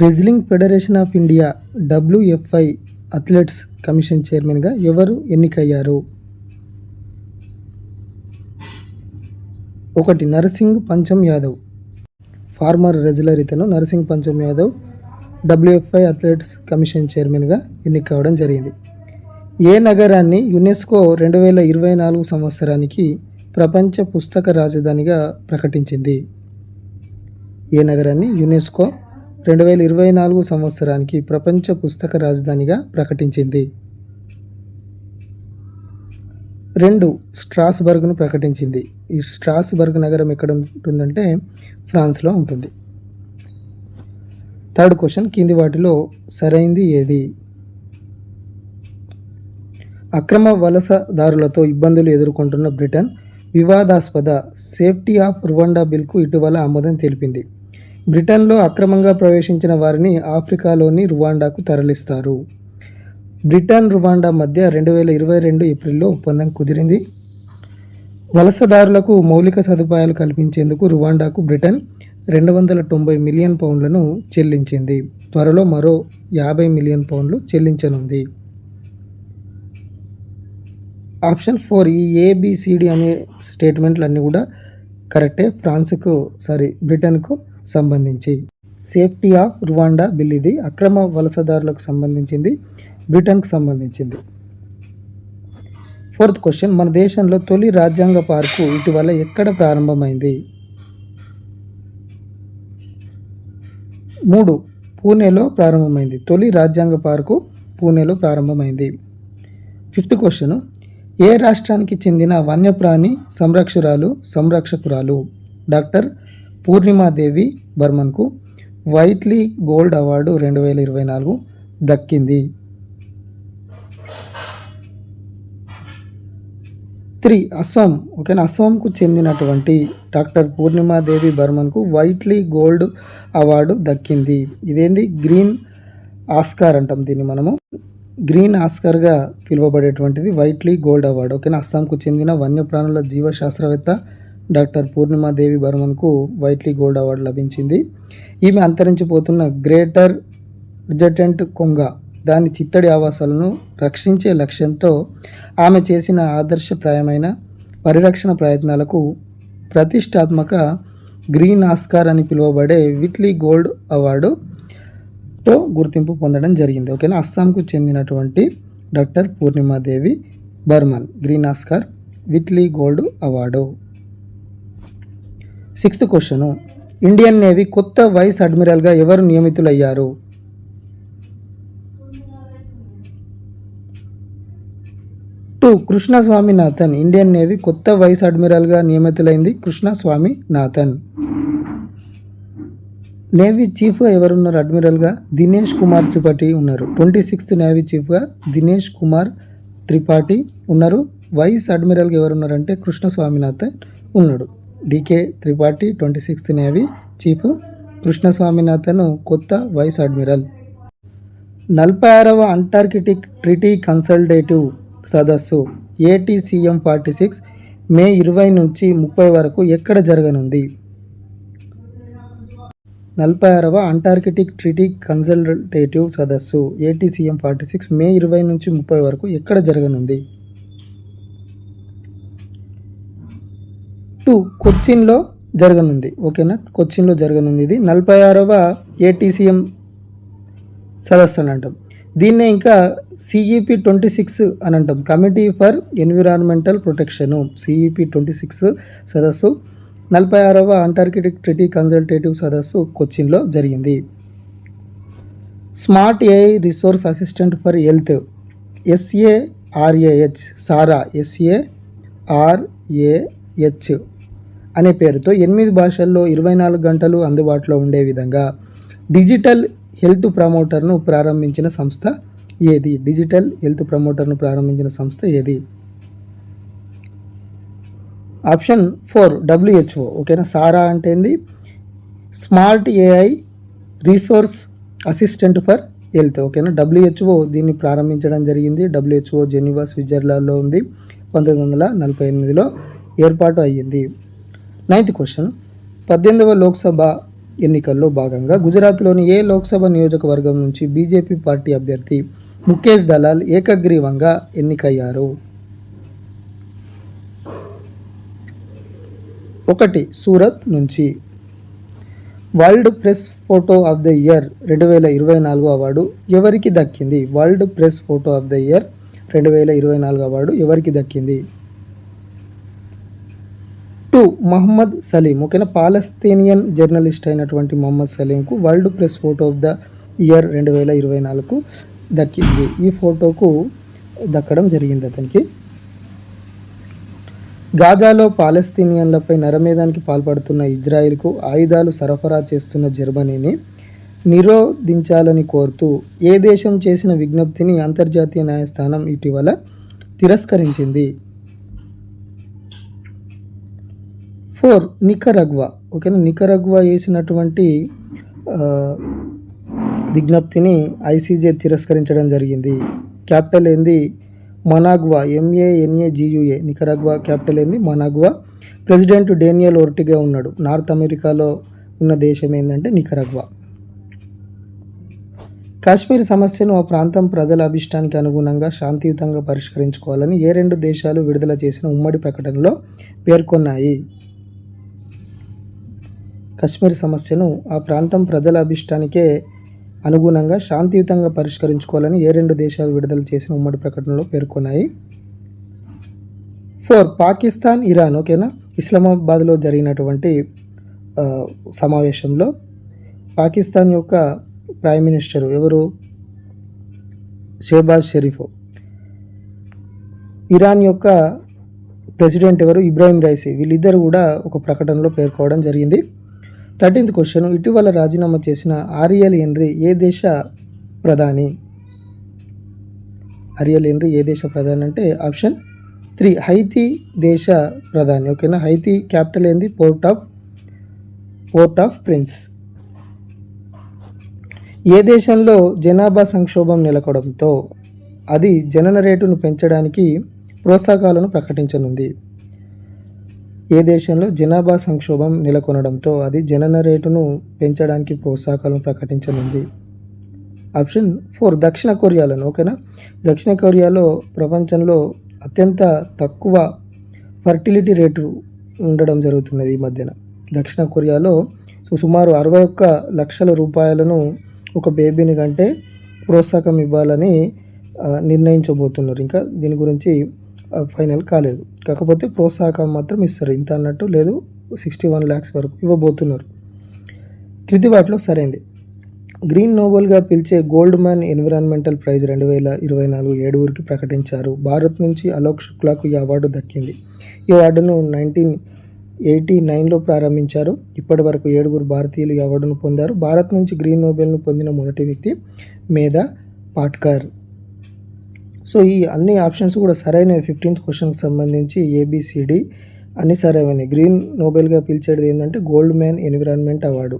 Wrestling federation of India WFI athletes commission చైర్మన్గా ఎవరు ఎన్నికయ్యారు? ఒకటి నరసింగ్ పంచం యాదవ్. ఫార్మర్ రెజ్లర్ ఇతను Narsingh Pancham Yadav WFI athletes commission చైర్మన్గా ఎన్నిక కావడం జరిగింది. ఏ నగరాన్ని యునెస్కో రెండు వేల ఇరవై నాలుగు సంవత్సరానికి ప్రపంచ పుస్తక రాజధానిగా ప్రకటించింది? ఏ నగరాన్ని? యునెస్కో. రెండు వేల ఇరవై నాలుగు సంవత్సరానికి ప్రపంచ పుస్తక రాజధానిగా ప్రకటించింది. రెండు స్ట్రాస్బర్గ్ను ప్రకటించింది. ఈ స్ట్రాస్బర్గ్ నగరం ఎక్కడ ఉంటుందంటే ఫ్రాన్స్లో ఉంటుంది. థర్డ్ క్వశ్చన్ కింది వాటిలో సరైంది ఏది? అక్రమ వలసదారులతో ఇబ్బందులు ఎదుర్కొంటున్న బ్రిటన్ వివాదాస్పద సేఫ్టీ ఆఫ్ రువాండా బిల్కు ఇటీవల ఆమోదం తెలిపింది. బ్రిటన్లో అక్రమంగా ప్రవేశించిన వారిని ఆఫ్రికాలోని రువాండాకు తరలిస్తారు. బ్రిటన్ రువాండా మధ్య రెండు వేల ఇరవై రెండు ఏప్రిల్లో ఒప్పందం కుదిరింది. వలసదారులకు మౌలిక సదుపాయాలు కల్పించేందుకు రువాండాకు బ్రిటన్ రెండు వందల తొంభై మిలియన్ పౌండ్లను చెల్లించింది. త్వరలో మరో యాభై మిలియన్ పౌండ్లు చెల్లించనుంది. ఆప్షన్ ఫోర్ ఈ ఏబిసిడి అనే స్టేట్మెంట్లు అన్నీ కూడా కరెక్టే. ఫ్రాన్స్కు సారీ బ్రిటన్కు సంబంధించి. సేఫ్టీ ఆఫ్ రువాండా బిల్ ఇది అక్రమ వలసదారులకు సంబంధించింది బ్రిటన్కు సంబంధించింది. ఫోర్త్ క్వశ్చన్ మన దేశంలో తొలి రాజ్యాంగ పార్కు ఇటీవల ఎక్కడ ప్రారంభమైంది? మూడు పూణేలో ప్రారంభమైంది. తొలి రాజ్యాంగ పార్కు పూణేలో ప్రారంభమైంది. ఫిఫ్త్ క్వశ్చన్ ఏ రాష్ట్రానికి చెందిన వన్యప్రాణి సంరక్షకురాలు సంరక్షకురాలు? డాక్టర్ పూర్ణిమాదేవి బర్మన్కు వైట్లీ గోల్డ్ అవార్డు రెండు వేల ఇరవై నాలుగు దక్కింది. త్రీ అస్సాం. ఓకేనా? అస్సాంకు చెందినటువంటి డాక్టర్ పూర్ణిమాదేవి బర్మన్కు వైట్లీ గోల్డ్ అవార్డు దక్కింది. ఇదేంది? గ్రీన్ ఆస్కార్ అంటాం దీన్ని మనము. గ్రీన్ ఆస్కార్గా పిలువబడేటువంటిది వైట్లీ గోల్డ్ అవార్డు. ఓకేనా? అస్సాంకు చెందిన వన్యప్రాణుల జీవశాస్త్రవేత్త డాక్టర్ పూర్ణిమాదేవి బర్మన్కు వైట్లీ గోల్డ్ అవార్డు లభించింది. ఈమె అంతరించిపోతున్న గ్రేటర్ రిజర్టెంట్ కొంగ దాని చిత్తడి ఆవాసాలను రక్షించే లక్ష్యంతో ఆమె చేసిన ఆదర్శప్రాయమైన పరిరక్షణ ప్రయత్నాలకు ప్రతిష్టాత్మక గ్రీన్ ఆస్కార్ అని పిలువబడే విట్లీ గోల్డ్ అవార్డుతో గుర్తింపు పొందడం జరిగింది. ఓకేనా? అస్సాంకు చెందినటువంటి doctor Purnima Devi Barman green Oscar Whitley gold award. Sixth question. Indian Navy కొత్త వైస్ అడ్మిరల్గా ఎవరు నియమితులయ్యారు? Two Krishnaswami Nathan Indian Navy కొత్త వైస్ అడ్మిరల్గా నియమితులైంది కృష్ణస్వామి నాథన్ నేవీ చీఫ్గా ఎవరున్నారు అడ్మిరల్గా? దినేష్ కుమార్ త్రిపాఠి ఉన్నారు. ట్వంటీ సిక్స్త్ నేవీ చీఫ్గా దినేష్ కుమార్ త్రిపాఠి ఉన్నారు. వైస్ అడ్మిరల్గా ఎవరున్నారంటే కృష్ణస్వామినాథన్ ఉన్నాడు. D K Tripathi twenty sixth Navy chief Krishna Swaminathan కొత్త వైస్ అడ్మిరల్. నలభై ఆరవ అంటార్కిటిక్ ట్రిటీ కన్సల్టేటివ్ సదస్సు ఏటీసీఎం ఫార్టీ సిక్స్ మే ఇరవై నుంచి ముప్పై వరకు ఎక్కడ జరగనుంది? నలభై ఆరవ అంటార్కిటిక్ ట్రిటీ కన్సల్టేటివ్ సదస్సు ఏటీసీఎం ఫార్టీ సిక్స్ మే ఇరవై నుంచి ముప్పై వరకు ఎక్కడ జరగనుంది? టూ కొచ్చిన్లో జరగనుంది. ఓకేనా? కొచ్చిన్లో జరగనుంది ఇది. నలభై ఆరవ ఏటీసీఎం సదస్సు అని అంటాం దీన్నే ఇంకా సిఈపి ట్వంటీ సిక్స్ అని అంటాం committee for environmental protection. CEP twenty six సదస్సు. నలభై ఆరవ అంటార్కిటిక్ ట్రిటీ కన్సల్టేటివ్ సదస్సు కొచ్చిన్లో జరిగింది. Smart AI resource assistant for health. S A R A H Sarah S A R A H అనే పేరుతో ఎనిమిది భాషల్లో ఇరవై నాలుగు గంటలు అందుబాటులో ఉండే విధంగా డిజిటల్ హెల్త్ ప్రమోటర్ను ప్రారంభించిన సంస్థ ఏది? డిజిటల్ హెల్త్ ప్రమోటర్ను ప్రారంభించిన సంస్థ ఏది? Option four WHO. ఓకేనా? సారా అంటే ఏంది? Smart AI resource assistant for health. ఓకేనా? డబ్ల్యూహెచ్ఓ దీన్ని ప్రారంభించడం జరిగింది. డబ్ల్యూహెచ్ఓ జెనీవా స్విట్జర్లాండ్లో ఉంది. పంతొమ్మిది వందల నలభై ఎనిమిదిలో ఏర్పాటు అయ్యింది. నైన్త్ క్వశ్చన్ పద్దెనిమిదవ లోక్సభ ఎన్నికల్లో భాగంగా గుజరాత్లోని ఏ లోక్సభ నియోజకవర్గం నుంచి బీజేపీ పార్టీ అభ్యర్థి ముఖేష్ దలాల్ ఏకగ్రీవంగా ఎన్నికయ్యారు? ఒకటి సూరత్ నుంచి. World press photo of the year రెండు వేల ఇరవై నాలుగు అవార్డు ఎవరికి దక్కింది? World press photo of the year రెండు వేల ఇరవై నాలుగు అవార్డు ఎవరికి దక్కింది? టూ మహమ్మద్ సలీం ఓకేనా? పాలస్తీనియన్ జర్నలిస్ట్ అయినటువంటి Mohammed సలీంకు world press photo of the year రెండు వేల ఇరవై నాలుగు దక్కింది. ఈ ఫోటోకు దక్కడం జరిగింది అతనికి. గాజాలో పాలస్తీనియన్లపై నరమేధానికి పాల్పడుతున్న ఇజ్రాయిల్కు ఆయుధాలు సరఫరా చేస్తున్న జర్మనీని నిరోధించాలని కోరుతూ ఏ దేశం చేసిన విజ్ఞప్తిని అంతర్జాతీయ న్యాయస్థానం ఇటీవల తిరస్కరించింది. Four Nicaragua. ఓకేనా? నికరగ్వా వేసినటువంటి విజ్ఞప్తిని ఐసీజే తిరస్కరించడం జరిగింది. క్యాపిటల్ ఏంది? మనాగ్వా. ఎంఏఎన్ఏజియుఏ నికరగ్వా క్యాపిటల్ ఏంది? మనాగ్వా. ప్రెసిడెంట్ డేనియల్ ఒర్టిగా ఉన్నాడు. నార్త్ అమెరికాలో ఉన్న దేశం ఏంటంటే నికరగ్వా. కాశ్మీర్ సమస్యను ఆ ప్రాంతం ప్రజల అభిష్టానికి అనుగుణంగా శాంతియుతంగా పరిష్కరించుకోవాలని ఏ రెండు దేశాలు విడుదల చేసిన ఉమ్మడి ప్రకటనలో పేర్కొన్నాయి. కశ్మీర్ సమస్యను ఆ ప్రాంతం ప్రజల అభిష్టానికే అనుగుణంగా శాంతియుతంగా పరిష్కరించుకోవాలని ఏ రెండు దేశాలు విడుదల చేసిన ఉమ్మడి ప్రకటనలో పేర్కొన్నాయి. ఫోర్ పాకిస్తాన్ ఇరాన్ ఓకేనా? ఇస్లామాబాద్లో జరిగినటువంటి సమావేశంలో పాకిస్తాన్ యొక్క ప్రైమ్ మినిస్టర్ ఎవరు? షేబాజ్ షరీఫ్. ఇరాన్ యొక్క ప్రెసిడెంట్ ఎవరు? Ebrahim Raisi. వీళ్ళిద్దరు కూడా ఒక ప్రకటనలో పేర్కోవడం జరిగింది. Thirteenth question. ఇటీవల రాజీనామా చేసిన ఆరియల్ హెన్రీ ఏ దేశ ప్రధాని? ఆరియల్ హెన్రీ ఏ దేశ ప్రధాని అంటే ఆప్షన్ త్రీ హైతీ దేశ ప్రధాని. ఓకేనా? హైతీ క్యాపిటల్ ఏంది? Port of port of Prince. ఏ దేశంలో జనాభా సంక్షోభం నెలకొడంతో అది జనన రేటును పెంచడానికి ప్రోత్సాహకాలను ప్రకటించనుంది? ఏ దేశంలో జనాభా సంక్షోభం నెలకొనడంతో అది జనన రేటును పెంచడానికి ప్రోత్సాహకాలను ప్రకటించనుంది. ఆప్షన్ ఫోర్ దక్షిణ కొరియాలను ఓకేనా? దక్షిణ కొరియాలో ప్రపంచంలో అత్యంత తక్కువ ఫర్టిలిటీ రేటు ఉండడం జరుగుతున్నది ఈ మధ్యన. దక్షిణ కొరియాలో సో సుమారు అరవై ఒక్క లక్షల రూపాయలను ఒక బేబీని కంటే ప్రోత్సాహకం ఇవ్వాలని నిర్ణయించబోతున్నారు. ఇంకా దీని గురించి ఫైనల్ కాలేదు. కాకపోతే ప్రోత్సాహకం మాత్రం ఇస్తారు. ఇంత అన్నట్టు లేదు. సిక్స్టీ వన్ ల్యాక్స్ వరకు ఇవ్వబోతున్నారు. క్రితి వాటిలో సరైంది. గ్రీన్ నోబెల్గా పిలిచే గోల్డ్ మ్యాన్ ఎన్విరాన్మెంటల్ ప్రైజ్ రెండు వేల ఇరవై నాలుగు ఏడుగురికి ప్రకటించారు. భారత్ నుంచి అలోక్ శుక్లాకు ఈ అవార్డు దక్కింది. ఈ అవార్డును నైన్టీన్ ఎయిటీ నైన్లో ప్రారంభించారు. ఇప్పటి వరకు ఏడుగురు భారతీయులు ఈ అవార్డును పొందారు. భారత్ నుంచి గ్రీన్ నోబెల్ను పొందిన మొదటి వ్యక్తి మేధా పాట్కర్. సో ఈ అన్ని ఆప్షన్స్ కూడా సరైనవి ఫిఫ్టీన్త్ క్వశ్చన్కి సంబంధించి ఏబిసిడి అన్ని సరైనవి. గ్రీన్ నోబెల్గా పిలిచేది ఏంటంటే గోల్డ్ మ్యాన్ ఎన్విరాన్మెంట్ అవార్డు.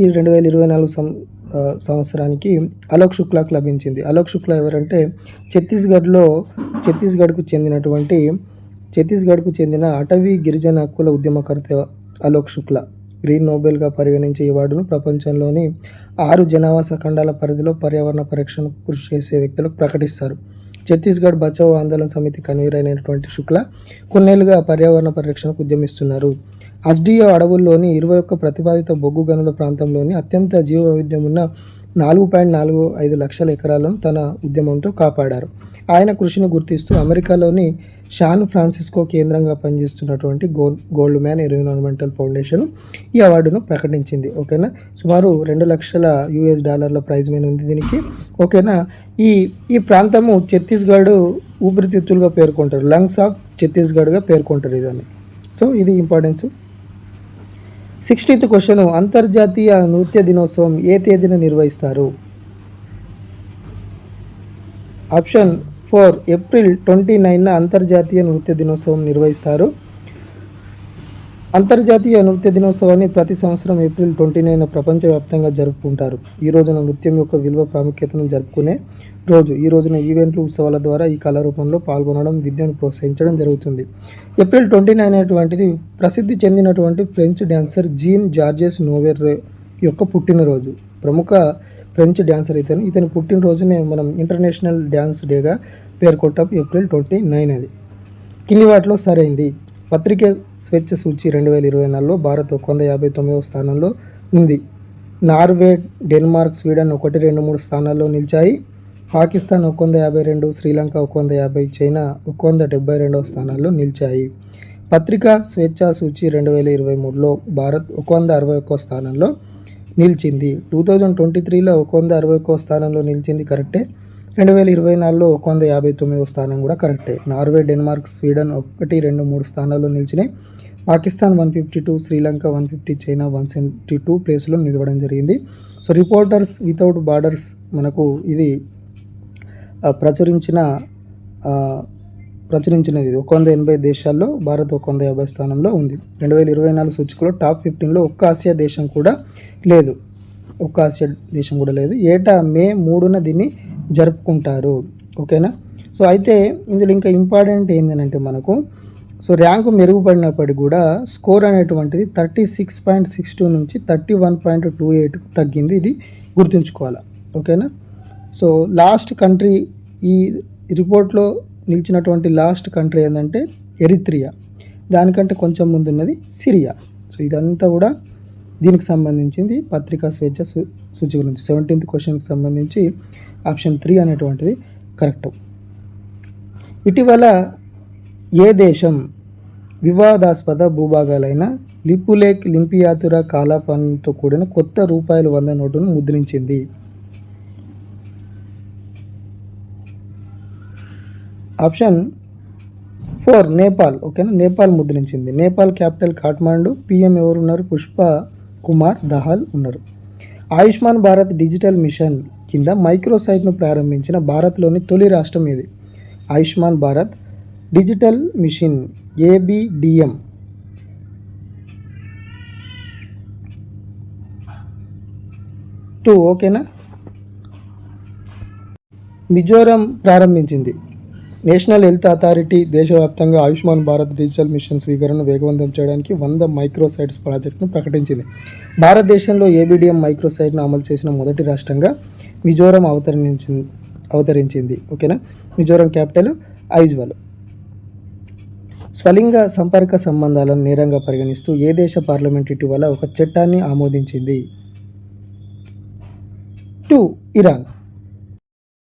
ఈ రెండు వేల ఇరవై నాలుగు సం సంవత్సరానికి అలోక్ శుక్లాకు లభించింది. అలోక్ శుక్లా ఎవరంటే ఛత్తీస్గఢ్లో ఛత్తీస్గఢ్కు చెందినటువంటి ఛత్తీస్గఢ్కు చెందిన అటవీ గిరిజన హక్కుల ఉద్యమకర్త అలోక్ శుక్లా. గ్రీన్ నోబెల్గా పరిగణించే ఈ అవార్డును ప్రపంచంలోని ఆరు జనావాస ఖండాల పరిధిలో పర్యావరణ పరిరక్షణకు కృషి చేసే వ్యక్తులకు ప్రకటిస్తారు. ఛత్తీస్గఢ్ బచావ్ ఆందోళన సమితి కన్వీనర్ అయినటువంటి శుక్ల కొన్నేళ్ళుగా పర్యావరణ పరిరక్షణకు ఉద్యమిస్తున్నారు. అస్డియో అడవుల్లోని ఇరవై ఒక్క ప్రతిపాదిత బొగ్గు గనుల ప్రాంతంలోని అత్యంత జీవ వైవిధ్యం ఉన్న నాలుగు పాయింట్ నాలుగు ఐదు లక్షల ఎకరాలను తన ఉద్యమంతో కాపాడారు. ఆయన కృషిని గుర్తిస్తూ అమెరికాలోని షాన్ ఫ్రాన్సిస్కో కేంద్రంగా పనిచేస్తున్నటువంటి gold gold man environmental foundation ఈ అవార్డును ప్రకటించింది. ఓకేనా? సుమారు రెండు లక్షల యుఎస్ డాలర్ల ప్రైజ్ మీద ఉంది దీనికి. ఓకేనా? ఈ ఈ ప్రాంతము ఛత్తీస్గఢ్ ఊపిరితిత్తులుగా పేర్కొంటారు. లంగ్స్ ఆఫ్ ఛత్తీస్గఢ్గా పేర్కొంటారు ఇదని సో ఇది ఇంపార్టెన్స్. సిక్స్టీన్త్ క్వశ్చన్ అంతర్జాతీయ నృత్య దినోత్సవం ఏ తేదీన నిర్వహిస్తారు? ఆప్షన్ ఫోర్ ఏప్రిల్ ట్వంటీ నైన్న అంతర్జాతీయ నృత్య దినోత్సవం నిర్వహిస్తారు. అంతర్జాతీయ నృత్య దినోత్సవాన్ని ప్రతి సంవత్సరం ఏప్రిల్ ట్వంటీ నైన్ ప్రపంచవ్యాప్తంగా జరుపుకుంటారు. ఈ రోజున నృత్యం యొక్క విలువ ప్రాముఖ్యతను జరుపుకునే రోజు ఈ రోజున ఈవెంట్లు ఉత్సవాల ద్వారా ఈ కళారూపంలో పాల్గొనడం విద్యను ప్రోత్సహించడం జరుగుతుంది. ఏప్రిల్ ట్వంటీ నైన్ అనేటువంటిది ప్రసిద్ధి చెందినటువంటి French dancer Jean Georges Noverre యొక్క పుట్టినరోజు. ప్రముఖ ఫ్రెంచ్ డ్యాన్సర్ ఇతను ఇతని పుట్టినరోజునే మనం ఇంటర్నేషనల్ డ్యాన్స్ డేగా పేర్కొట్టాం ఏప్రిల్ ట్వంటీ నైన్ అది. కింది వాటిలో సరైంది. పత్రిక స్వేచ్ఛ సూచి రెండు వేల ఇరవై నాలుగులో భారత్ ఒక వంద యాభై తొమ్మిదవ స్థానంలో ఉంది. నార్వే డెన్మార్క్ స్వీడన్ ఒకటి రెండు మూడు స్థానాల్లో నిలిచాయి. పాకిస్తాన్ ఒక వంద యాభై రెండు శ్రీలంక ఒక వంద యాభై చైనా ఒక వంద డెబ్బై రెండవ స్థానాల్లో నిలిచాయి. పత్రికా స్వేచ్ఛా సూచి రెండు వేల ఇరవై మూడులో భారత్ ఒక వంద అరవై ఒక్క స్థానంలో నిలిచింది. టూ థౌజండ్ ట్వంటీ త్రీలో ఒక వంద అరవై ఒక్క స్థానంలో నిలిచింది కరెక్టే. రెండు వేల ఇరవై నాలుగులో ఒక వంద యాభై తొమ్మిదో స్థానం కూడా కరెక్టే. నార్వే డెన్మార్క్ స్వీడన్ ఒకటి రెండు మూడు స్థానాల్లో నిలిచినాయి. Pakistan one fifty two Sri Lanka one fifty China one seventy two ప్లేస్లో నిలవడం జరిగింది. సో రిపోర్టర్స్ వితౌట్ బార్డర్స్ మనకు ఇది ప్రచురించిన ప్రచురించినది. ఇది ఒక వంద ఎనభై దేశాల్లో భారత్ ఒక వంద యాభై స్థానంలో ఉంది. రెండు వేల ఇరవై నాలుగు సూచికలో టాప్ ఫిఫ్టీన్లో ఒక్క ఆసియా దేశం కూడా లేదు. ఒక్క ఆసియా దేశం కూడా లేదు. ఏటా మే మూడున దీన్ని జరుపుకుంటారు. ఓకేనా? సో అయితే ఇందులో ఇంకా ఇంపార్టెంట్ ఏంటంటే మనకు సో ర్యాంకు మెరుగుపడినప్పటికీ కూడా స్కోర్ అనేటువంటిది thirty six point six two నుంచి thirty one point two eight తగ్గింది. ఇది గుర్తుంచుకోవాలి? ఓకేనా? సో లాస్ట్ కంట్రీ ఈ రిపోర్ట్లో నిలిచినటువంటి లాస్ట్ కంట్రీ ఏంటంటే ఎరిత్రియా. దానికంటే కొంచెం ముందు ఉన్నది సిరియా. సో ఇదంతా కూడా దీనికి సంబంధించింది పత్రికా స్వేచ్ఛ సు- సూచి గురించి సెవెంటీన్త్ క్వశ్చన్కి సంబంధించి ఆప్షన్ త్రీ అనేటువంటిది కరెక్ట్ ఇటీవల ఏ దేశం వివాదాస్పద భూభాగాలైన లిపులేక్ లింపియాతుర కాలాపాన్తో కూడిన కొత్త రూపాయలు వంద నోటును ముద్రించింది? Option four Nepal. ఓకేనా? నేపాల్ ముద్రించింది. నేపాల్ క్యాపిటల్ కాఠ్మాండు పిఎం ఎవరు ఉన్నారు పుష్ప కుమార్ దహాల్ ఉన్నారు. ఆయుష్మాన్ భారత్ డిజిటల్ మిషన్ కింద మైక్రోసైట్ను ప్రారంభించిన భారత్లోని తొలి రాష్ట్రం ఇది Ayushman Bharat digital mission ABDM. Two ఓకేనా? మిజోరం ప్రారంభించింది. నేషనల్ హెల్త్ అథారిటీ దేశవ్యాప్తంగా ఆయుష్మాన్ భారత్ డిజిటల్ మిషన్ స్వీకరణను వేగవంతం చేయడానికి వంద మైక్రోసైట్స్ ప్రాజెక్టును ప్రకటించింది. భారతదేశంలో ఏబిడిఎం మైక్రోసైట్ను అమలు చేసిన మొదటి రాష్ట్రంగా మిజోరం అవతరించింది అవతరించింది. ఓకేనా? మిజోరం క్యాపిటల్ ఐజ్వాల్. స్వలింగ సంపర్క సంబంధాలను నేరంగా పరిగణిస్తూ ఏ దేశ పార్లమెంట్ ఇటీవల ఒక చట్టాన్ని ఆమోదించింది? Two Iran.